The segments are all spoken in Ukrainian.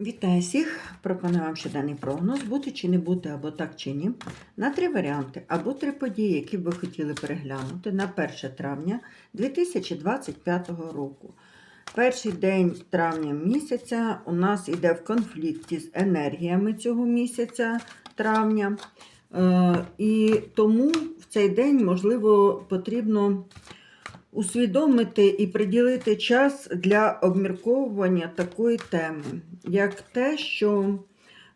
Вітаю всіх! Пропоную вам щоденний прогноз, бути чи не бути, або так чи ні, на три варіанти, або три події, які б ви хотіли переглянути на 1 травня 2025 року. Перший день травня місяця у нас йде в конфлікті з енергіями цього місяця травня. Е, І тому в цей день, можливо, потрібно усвідомити і приділити час для обмірковування такої теми, як те, що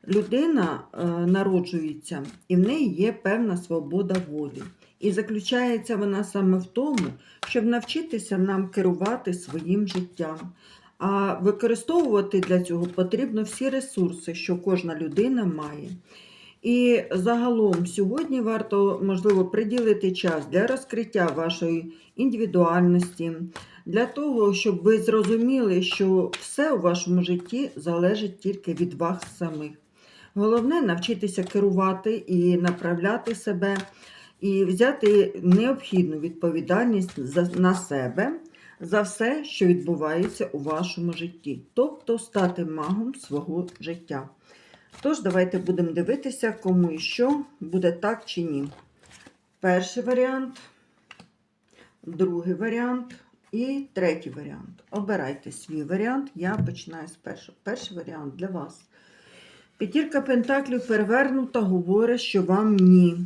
людина е, народжується і в неї є певна свобода волі. І заключається вона саме в тому, щоб навчитися нам керувати своїм життям. А використовувати для цього потрібно всі ресурси, що кожна людина має. І загалом сьогодні варто, можливо, приділити час для розкриття вашої індивідуальності, для того, щоб ви зрозуміли, що все у вашому житті залежить тільки від вас самих. Головне навчитися керувати і направляти себе, і взяти необхідну відповідальність на себе за все, що відбувається у вашому житті, тобто стати магом свого життя. Тож, давайте будемо дивитися, кому і що буде так чи ні. Перший варіант, другий варіант і третій варіант. Обирайте свій варіант. Я починаю з першого. Перший варіант для вас. П'ятірка Пентаклів перевернута, говорить, що вам ні.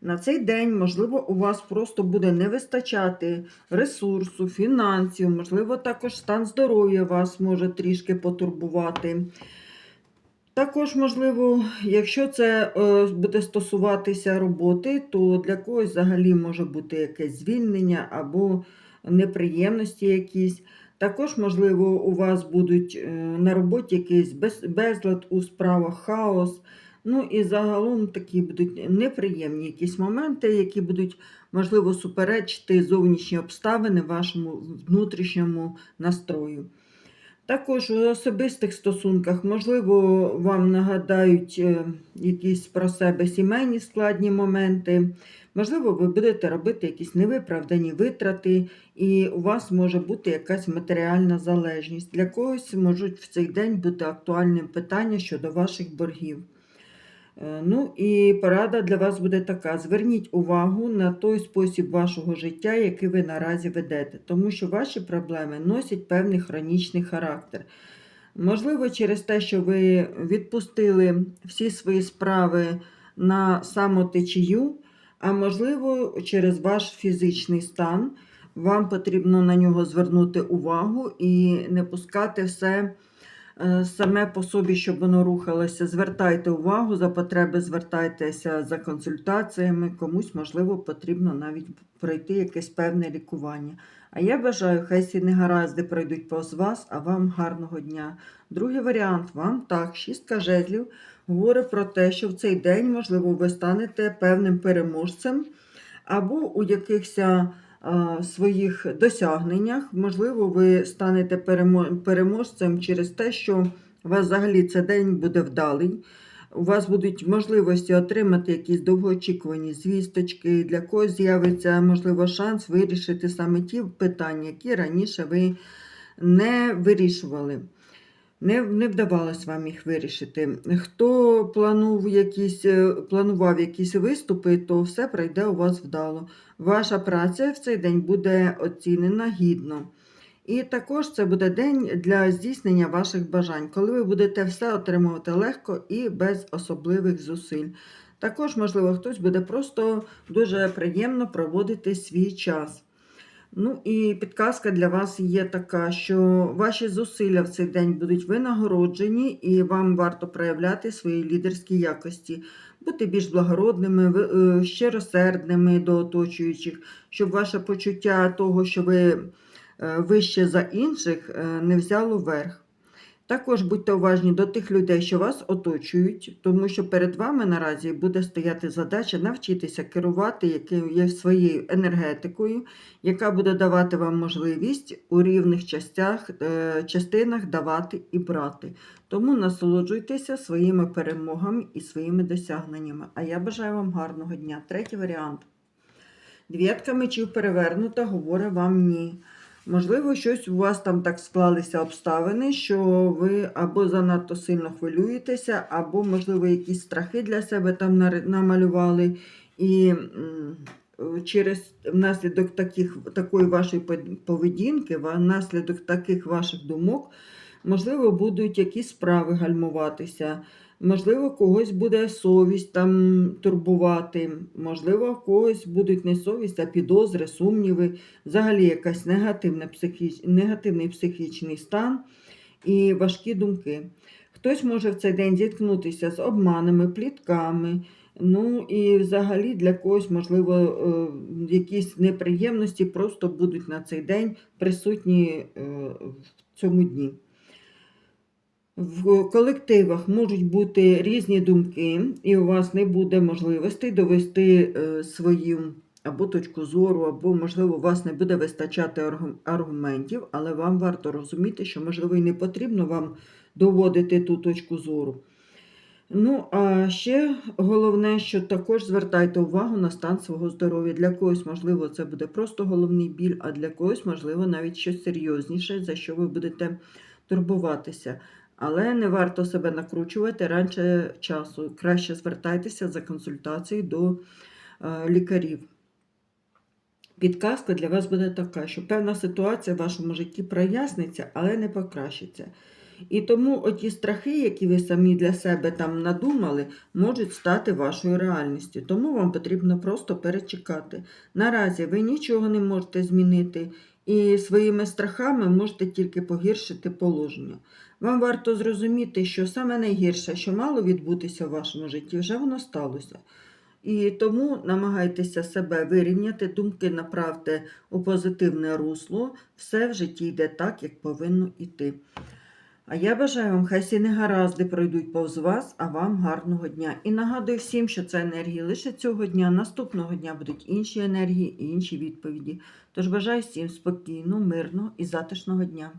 На цей день, можливо, у вас просто буде не вистачати ресурсу, фінансів, можливо, також стан здоров'я вас може трішки потурбувати. Також, можливо, якщо це е, буде стосуватися роботи, то для когось взагалі може бути якесь звільнення або неприємності якісь. Також, можливо, у вас будуть е, на роботі якийсь безлад у справах, хаос. Ну і загалом такі будуть неприємні якісь моменти, які будуть, можливо, суперечити зовнішні обставини вашому внутрішньому настрою. Також у особистих стосунках, можливо, вам нагадають е, якісь про себе сімейні складні моменти. Можливо, ви будете робити якісь невиправдані витрати, і у вас може бути якась матеріальна залежність. Для когось можуть в цей день бути актуальним питання щодо ваших боргів. Е, Ну і порада для вас буде така: зверніть увагу на той спосіб вашого життя, який ви наразі ведете, тому що ваші проблеми носять певний хронічний характер. Можливо, через те, що ви відпустили всі свої справи на самотечію, а можливо, через ваш фізичний стан. Вам потрібно на нього звернути увагу і не пускати все саме по собі, щоб воно рухалося. Звертайте увагу за потреби, звертайтеся за консультаціями. Комусь, можливо, потрібно навіть пройти якесь певне лікування. А я бажаю, хай ці негаразди пройдуть повз вас, а вам гарного дня. Другий варіант вам так, шістка жезлів говорить про те, що в цей день, можливо, ви станете певним переможцем або у якихось своїх досягненнях. Можливо, ви станете переможцем через те, що у вас взагалі цей день буде вдалий. У вас будуть можливості отримати якісь довгоочікувані звісточки. Для когось з'явиться, можливо, шанс вирішити саме ті питання, які раніше ви не вирішували. Не, не вдавалось вам їх вирішити. Хто планув якісь, е, планував якісь виступи, то все пройде у вас вдало. Ваша праця в цей день буде оцінена гідно. І також це буде день для здійснення ваших бажань, коли ви будете все отримувати легко і без особливих зусиль. Також, можливо, хтось буде просто дуже приємно проводити свій час. Ну і підказка для вас є така, що ваші зусилля в цей день будуть винагороджені, і вам варто проявляти свої лідерські якості, бути більш благородними, е, щиросердними до оточуючих, щоб ваше почуття того, що ви е, вище за інших, е, не взяло верх. Також будьте уважні до тих людей, що вас оточують, тому що перед вами наразі буде стояти задача навчитися керувати якою своєю енергетикою, яка буде давати вам можливість у рівних частях, е, частинах давати і брати. Тому насолоджуйтеся своїми перемогами і своїми досягненнями. А я бажаю вам гарного дня. Третій варіант. Дев'ятка мечів перевернута, говорить вам ні. Можливо, щось у вас там так склалися обставини, що ви або занадто сильно хвилюєтеся, або, можливо, якісь страхи для себе там намалювали. І через внаслідок таких, такої вашої пов- поведінки, внаслідок таких ваших думок, можливо, будуть якісь справи гальмуватися. Можливо, когось буде совість там турбувати, можливо, в когось будуть не совість, а підозри, сумніви, взагалі якась негативна психіч... негативний психічний стан і важкі думки. Хтось може в цей день зіткнутися з обманами, плітками. Ну і взагалі для когось, можливо, е, якісь неприємності просто будуть на цей день присутні е, в цьому дні. В колективах можуть бути різні думки, і у вас не буде можливості довести е, свою або точку зору, або, можливо, у вас не буде вистачати аргументів, але вам варто розуміти, що, можливо, і не потрібно вам доводити ту точку зору. Ну, а ще головне, що також звертайте увагу на стан свого здоров'я. Для когось, можливо, це буде просто головний біль, а для когось, можливо, навіть щось серйозніше, за що ви будете турбуватися. Але не варто себе накручувати раніше часу. Краще звертайтеся за консультацією до е, лікарів. Підказка для вас буде така, що певна ситуація в вашому житті проясниться, але не покращиться. І тому оті страхи, які ви самі для себе там надумали, можуть стати вашою реальністю. Тому вам потрібно просто перечекати. Наразі ви нічого не можете змінити, і своїми страхами можете тільки погіршити положення. Вам варто зрозуміти, що саме найгірше, що мало відбутися в вашому житті, вже воно сталося. І тому намагайтеся себе вирівняти, думки направте у позитивне русло, все в житті йде так, як повинно йти. А я бажаю вам, хай всі негаразди пройдуть повз вас, а вам гарного дня. І нагадую всім, що це енергії лише цього дня, наступного дня будуть інші енергії і інші відповіді. Тож бажаю всім спокійного, мирного і затишного дня.